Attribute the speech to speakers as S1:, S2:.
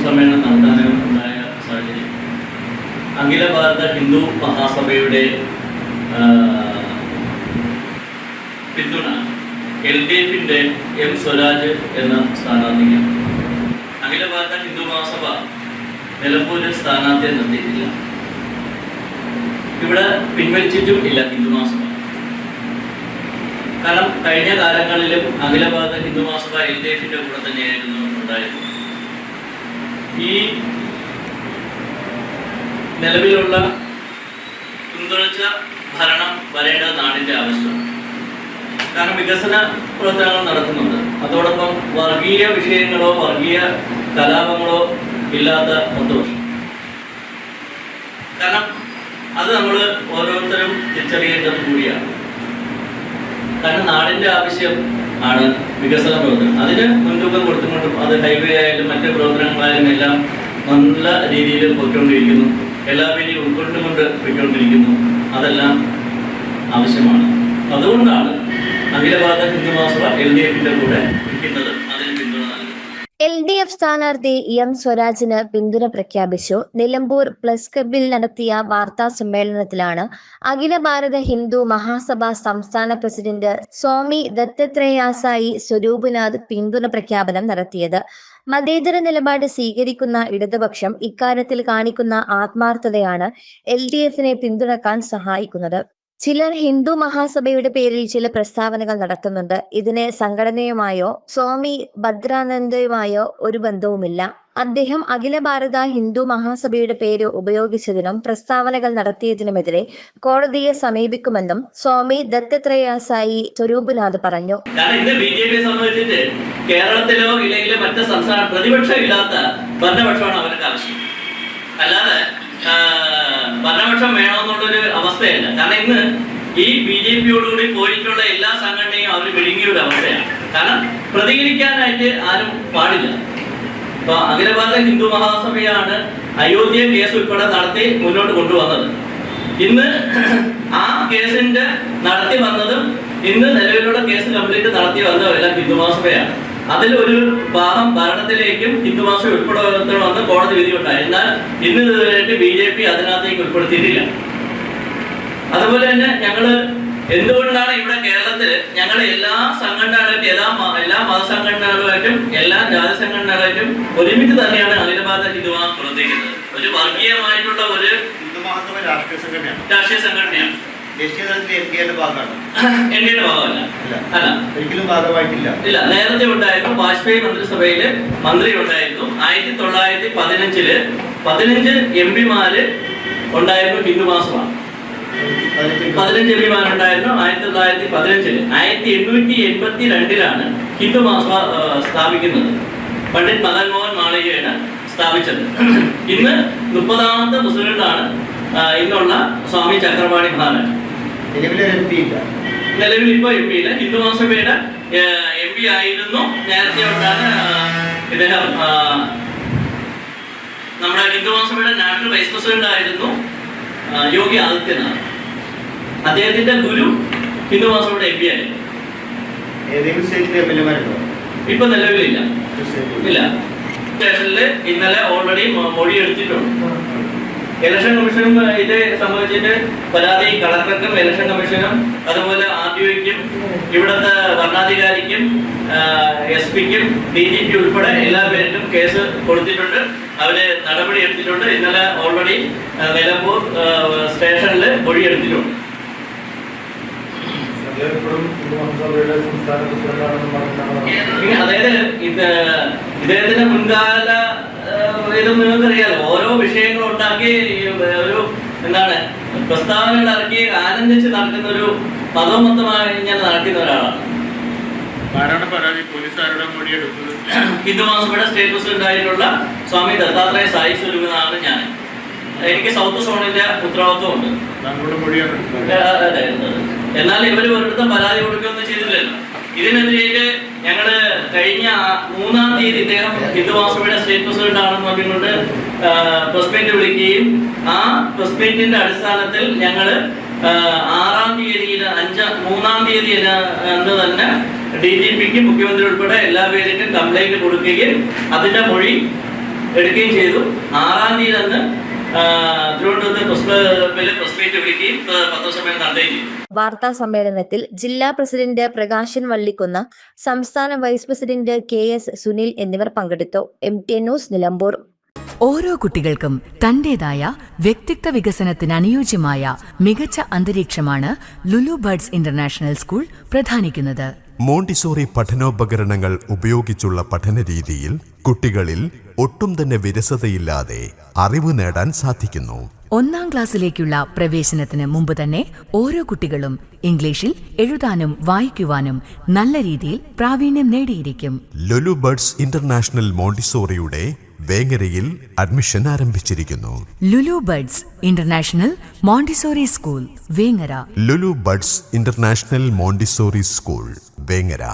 S1: പൊതുസമ്മേളനം നടത്താനും ഉണ്ടായ സാഹചര്യം. അഖില ഭാരത ഹിന്ദു മഹാസഭയുടെ പിന്തുണ എൽ ഡി എഫിന്റെ എം സ്വരാജ് എന്ന സ്ഥാനാർത്ഥിക്കാണ്. അഖില ഭാരത ഹിന്ദു മഹാസഭ നിലമ്പൂരിൽ സ്ഥാനാർത്ഥിയെ നിർത്തിയിട്ടില്ല ഇവിടെ പിൻവലിച്ചിട്ടും ഇല്ല ഹിന്ദു മഹാസഭ. കാരണം കഴിഞ്ഞ കാലങ്ങളിലും അഖില ഭാരത ഹിന്ദു മഹാസഭ എൽ ഡി എഫിന്റെ കൂടെ തന്നെയായിരുന്നു ഉണ്ടായിരുന്നത്. ഈ നിലവിലുള്ള പിന്തുണച്ച ഭരണം വരേണ്ട നാടിന്റെ ആവശ്യം. കാരണം വികസന പ്രവർത്തനങ്ങൾ നടക്കുന്നുണ്ട്. അതോടൊപ്പം വർഗീയ വിഷയങ്ങളോ വർഗീയ കലാപങ്ങളോ ഇല്ലാത്ത പത്ത് വർഷം കാരണം അത് നമ്മൾ ഓരോരുത്തരും തിരിച്ചറിയേണ്ടത് കൂടിയാണ്. കാരണം നാടിന്റെ ആവശ്യം ആണ് വികസന പ്രവർത്തനം. അതിന് മുൻതൂക്കം കൊടുത്തുകൊണ്ടും അത് ഹൈവേ ആയാലും മറ്റ് പ്രവർത്തനങ്ങളായാലും എല്ലാം നല്ല രീതിയിൽ പോയിക്കൊണ്ടിരിക്കുന്നു. എല്ലാ പേരെയും ഉൾക്കൊണ്ടുകൊണ്ട് പോയിക്കൊണ്ടിരിക്കുന്നു. അതെല്ലാം ആവശ്യമാണ്. അതുകൊണ്ടാണ് അഖില ഭാരത എൽ ഡി എഫിന്റെ കൂടെ നിൽക്കുന്നത്.
S2: എൽ ഡി എഫ് സ്ഥാനാർത്ഥി എം സ്വരാജിന് പിന്തുണ പ്രഖ്യാപിച്ചു. നിലമ്പൂർ പ്ലസ് ക്ലബിൽ നടത്തിയ വാർത്താ സമ്മേളനത്തിലാണ് അഖില ഭാരത ഹിന്ദു മഹാസഭ സംസ്ഥാന പ്രസിഡന്റ് സ്വാമി ദത്തത്രേയാസായി സ്വരൂപനാഥ് പിന്തുണ പ്രഖ്യാപനം നടത്തിയത്. മതേതര നിലപാട് സ്വീകരിക്കുന്ന ഇടതുപക്ഷം ഇക്കാര്യത്തിൽ കാണിക്കുന്ന ആത്മാർത്ഥതയാണ് എൽ ഡി എഫിനെ പിന്തുണക്കാൻ സഹായിക്കുന്നത്. ചിലർ ഹിന്ദു മഹാസഭയുടെ പേരിൽ ചില പ്രസ്താവനകൾ നടത്തുന്നുണ്ട്. ഇതിന് സംഘടനയുമായോ സ്വാമി ഭദ്രാനന്ദയുമായോ ഒരു ബന്ധവുമില്ല. അദ്ദേഹം അഖില ഭാരത ഹിന്ദു മഹാസഭയുടെ പേര് ഉപയോഗിച്ചതിനും പ്രസ്താവനകൾ നടത്തിയതിനുമെതിരെ കോടതിയെ സമീപിക്കുമെന്നും സ്വാമി ദത്തത്രേയാസായി സ്വരൂപനാഥ് പറഞ്ഞു.
S1: സംബന്ധിച്ചിട്ട് കേരളത്തിലോ ഇല്ലെങ്കിൽ മറ്റ് സംസ്ഥാന പ്രതിപക്ഷം ഇല്ലാത്ത ഭരണപക്ഷമാണ് അവർക്ക് ആവശ്യം അല്ലാതെ ആ, ഭരണപക്ഷം വേണമെന്നുള്ളൊരു അവസ്ഥയല്ല. കാരണം ഇന്ന് ഈ ബി ജെ പിയോടുകൂടി പോയിട്ടുള്ള എല്ലാ സംഘടനയും അവർ വിഴുങ്ങിയ ഒരു അവസ്ഥയാണ്. കാരണം പ്രതികരിക്കാനായിട്ട് ആരും പാടില്ല. അപ്പൊ അഖിലഭാരത ഹിന്ദു മഹാസഭയാണ് അയോധ്യ കേസ് ഉൾപ്പെടെ നടത്തി മുന്നോട്ട് കൊണ്ടുവന്നത്. ഇന്ന് ആ കേസിന്റെ നടത്തി വന്നതും ഇന്ന് നിലവിലുള്ള കേസ് കംപ്ലീറ്റ് നടത്തി വന്നതും എല്ലാം ഹിന്ദു മഹാസഭയാണ്. അതിൽ ഒരു ഭാഗം ഭരണത്തിലേക്കും ഹിന്ദു മഹാസഭ ഉൾപ്പെടുത്തണമെന്ന് കോടതി വിധി ഉണ്ടായി. എന്നാൽ ഇന്ന് ഇതുവരെയായിട്ട് ബി ജെ പി അതിനകത്തേക്ക് ഉൾപ്പെടുത്തിയിട്ടില്ല. അതുപോലെ തന്നെ ഞങ്ങൾ എന്തുകൊണ്ടാണ് ഇവിടെ കേരളത്തിൽ ഞങ്ങൾ എല്ലാ സംഘടനകളായിട്ടും എല്ലാ എല്ലാ മതസംഘടനകളുമായിട്ടും എല്ലാ ജാതി സംഘടനകളായിട്ടും ഒരുമിച്ച് തന്നെയാണ് അഖില ഭാരത ഹിന്ദു പ്രവർത്തിക്കുന്നത്. ഒരു വർഗീയമായിട്ടുള്ള ഒരു
S3: രാഷ്ട്രീയ സംഘടനയാണ്.
S1: രാഷ്ട്രീയ സംഘടനയാണ്
S3: ദേശീയ തലത്തിൽ എം പിയുടെ ഭാഗമാണ്
S1: ഭാഗമല്ല
S3: അല്ല. ഒരിക്കലും ഭാഗമായിട്ടില്ല
S1: ഇല്ല. നേരത്തെ ഉണ്ടായിരുന്നു വാജ്പേയി മന്ത്രിസഭയിൽ മന്ത്രി ഉണ്ടായിരുന്നു. ആയിരത്തി തൊള്ളായിരത്തി പതിനഞ്ചിൽ പതിനഞ്ച് എം പിമാര് ഉണ്ടായിരുന്നു ഹിന്ദു മാസമാണ്. പതിനഞ്ച് എം പിമാരുണ്ടായിരുന്നു ആയിരത്തി തൊള്ളായിരത്തി പതിനഞ്ചിൽ. ആയിരത്തി എണ്ണൂറ്റി എൺപത്തി രണ്ടിലാണ് ഹിന്ദു മാസ സ്ഥാപിക്കുന്നത്. പണ്ഡിറ്റ് മദൻ മോഹൻ മാളവികയാണ് സ്ഥാപിച്ചത്. ഇന്ന് മുപ്പതാമത്തെ പ്രസിഡന്റാണ് ഇന്നുള്ള സ്വാമി ചക്രപാണി മഹാരാജ്
S3: എം പി ഇല്ല.
S1: നിലവിൽ ഇപ്പോൾ എം ഹിന്ദു മഹാസഭയുടെ എം പി ആയിരുന്നു. നേരത്തെ ഉണ്ടാണ് ഇദ്ദേഹം നമ്മുടെ ഹിന്ദു മഹാസഭയുടെ നാഷണൽ വൈസ് പ്രസിഡന്റ് ആയിരുന്നു യോഗി ആദിത്യനാഥ്. അദ്ദേഹത്തിന്റെ ഗുരു ഹിന്ദു മഹാസഭയുടെ എം പി ആയിരുന്നു.
S3: ഏതെങ്കിലും സ്റ്റേറ്റിലെ എം എൽ എമാരുണ്ടോ?
S1: ഇപ്പൊ നിലവിലില്ല. ഇല്ല. സ്റ്റേഷനിൽ ഇന്നലെ ഓൾറെഡി മൊഴി എടുത്തിട്ടുണ്ട് ഇലക്ഷൻ കമ്മീഷനും ഇത് സംബന്ധിച്ചിട്ട് പരാതി കളക്ടർക്കും ഇലക്ഷൻ കമ്മീഷനും അതുപോലെ ആർ ഡി ഒക്കും ഇവിടുത്തെ ഭരണാധികാരിക്കും എസ് പിക്കും ഡി ജി പി ഉൾപ്പെടെ എല്ലാ പേരിലും കേസ് കൊടുത്തിട്ടുണ്ട്. അവർ നടപടി എടുത്തിട്ടുണ്ട്. ഇന്നലെ ഓൾറെഡി നിലമ്പൂർ സ്റ്റേഷനിൽ ഒഴിയെടുത്തിട്ടുണ്ട് അതായത് ഇത് ഇദ്ദേഹത്തിന്റെ മുൻകാല ഇത് നിങ്ങൾക്കറിയാലോ. ഓരോ വിഷയങ്ങൾ ഉണ്ടാക്കി ഒരു എന്താണ് പ്രസ്താവനകൾ ഇറക്കി ആനന്ദിച്ച് നടക്കുന്ന ഒരു മതോമത്തമായി ഞാൻ നടക്കുന്ന ഒരാളാണ്. ഹിന്ദു മഹാസഭയുടെ സ്റ്റേറ്റ് പ്രസിഡന്റ് ആയിട്ടുള്ള സ്വാമി ദത്താത്രേയ സായി സ്വരൂപനാണ് ഞാൻ. എനിക്ക് സൗത്ത് സോണിന്റെ ഉത്തരവാദിത്വം ഉണ്ട്. എന്നാൽ ഇവർ ഒരിടത്തും പരാതി കൊടുക്കുകയൊന്നും ചെയ്തില്ലല്ലോ ഇതിനെതിരെ ഞങ്ങൾ കഴിഞ്ഞ മൂന്നാം തീയതി ഇദ്ദേഹം ഹിന്ദു മഹാസഭയുടെ സ്റ്റേറ്റ് പ്രസിഡന്റ് ആണെന്ന് പറഞ്ഞുകൊണ്ട് പ്രസ് മീറ്റ് വിളിക്കുകയും ആ പ്രസ് മീറ്റിന്റെ അടിസ്ഥാനത്തിൽ ഞങ്ങൾ ആറാം തീയതിയിൽ അഞ്ചാം മൂന്നാം തീയതി അന്ന് തന്നെ ഡി ജി പിക്ക് മുഖ്യമന്ത്രി ഉൾപ്പെടെ എല്ലാ പേരിലും കംപ്ലൈന്റ് കൊടുക്കുകയും അതിന്റെ മൊഴി എടുക്കുകയും ചെയ്തു. ആറാം തീയതി അന്ന്
S2: വാർത്താ സമ്മേളനത്തിൽ ജില്ലാ പ്രസിഡന്റ് പ്രകാശൻ വള്ളിക്കുന്ന് സംസ്ഥാന vice president K S Sunil എന്നിവർ പങ്കെടുത്തു. M T news Nilambur.
S4: ഓരോ കുട്ടികൾക്കും തന്റേതായ വ്യക്തിത്വ വികസനത്തിന് അനുയോജ്യമായ മികച്ച അന്തരീക്ഷമാണ് ലുലു ബർഡ്സ് ഇന്റർനാഷണൽ സ്കൂൾ പ്രധാനിക്കുന്നത്.
S5: മോണ്ടിസോറി പഠനോപകരണങ്ങൾ ഉപയോഗിച്ചുള്ള പഠന രീതിയിൽ കുട്ടികളിൽ ഒട്ടും തന്നെ വിരസതയില്ലാതെ അറിവ് നേടാൻ സാധിക്കുന്നു.
S4: ഒന്നാം ക്ലാസ്സിലേക്കുള്ള പ്രവേശനത്തിന് മുമ്പ് തന്നെ ഓരോ കുട്ടികളും ഇംഗ്ലീഷിൽ എഴുതാനും വായിക്കുവാനും നല്ല രീതിയിൽ പ്രാവീണ്യം നേടിയിരിക്കും.
S5: ലുലു ബർഡ്സ് ഇന്റർനാഷണൽ മോണ്ടിസോറിയുടെ വേങ്ങരയിൽ അഡ്മിഷൻ ആരംഭിച്ചിരിക്കുന്നു.
S4: Lulu birds international Montessori school Vengara.
S5: Lulu birds international Montessori school Vengara.